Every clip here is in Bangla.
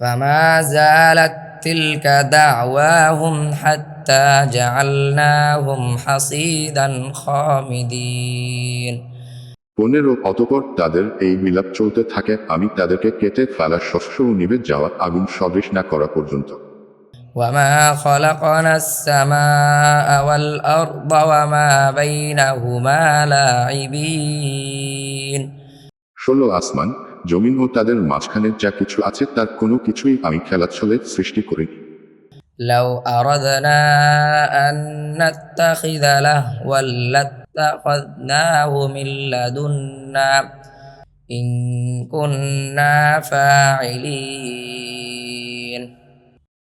فما زالت تلك دعواهم حتى جعلناهم حصيدا خامدين পনেরো অতপর তাদের এই বিলাপ চলতে থাকে আমি তাদেরকে কেটে ফেলা শস্য ও নিভে যাওয়া আগুন সদৃশ না করা পর্যন্ত وما خلقنا السماء والأرض وما بينهما لاعبين ষোলো আসমান জমিন ও তাদের মাঝখানে যা কিছু আছে তার কোনো কিছুই আমি খেলাচ্ছলে সৃষ্টি করিনি لو أردنا أن نتخذ لهوا لاتخذناه من لدنا إن كنا فاعلين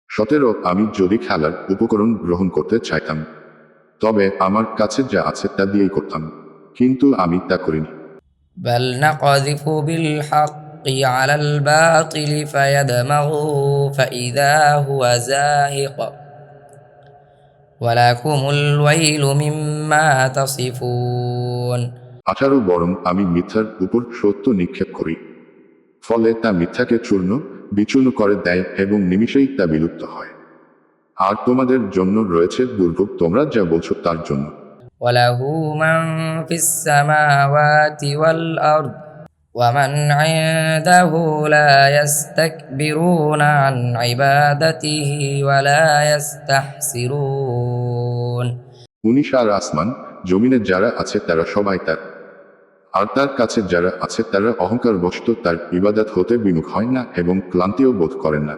সতেরো আমি যদি খেলার উপকরণ গ্রহণ করতে চাইতাম তবে আমার কাছে যা আছে তা দিয়েই করতাম কিন্তু আমি তা করিনি بل نقذف بالحق على الباطل فيدمغه فإذا هو زاهق ولكم الويل مما تصفون আঠারো বরং আমি মিথ্যার উপর সত্য নিক্ষেপ করি ফলে তা মিথ্যাকে চূর্ণ বিচূর্ণ করে দেয় এবং নিমিষেই তা বিলুপ্ত হয় আর তোমাদের জন্য রয়েছে দুর্ভোগ তোমরা যা বলছো তার জন্য وله من في السماوات والأرض ومن عنده لا يستكبرون عن عبادته ولا يستحسرون উনিশ আর আসমান জমিনে যারা আছে তারা সবাই তার আর তার কাছে যারা আছে তারা অহংকার বশত তার ইবাদত হতে বিমুখ হয় না এবং ক্লান্তিও বোধ করে না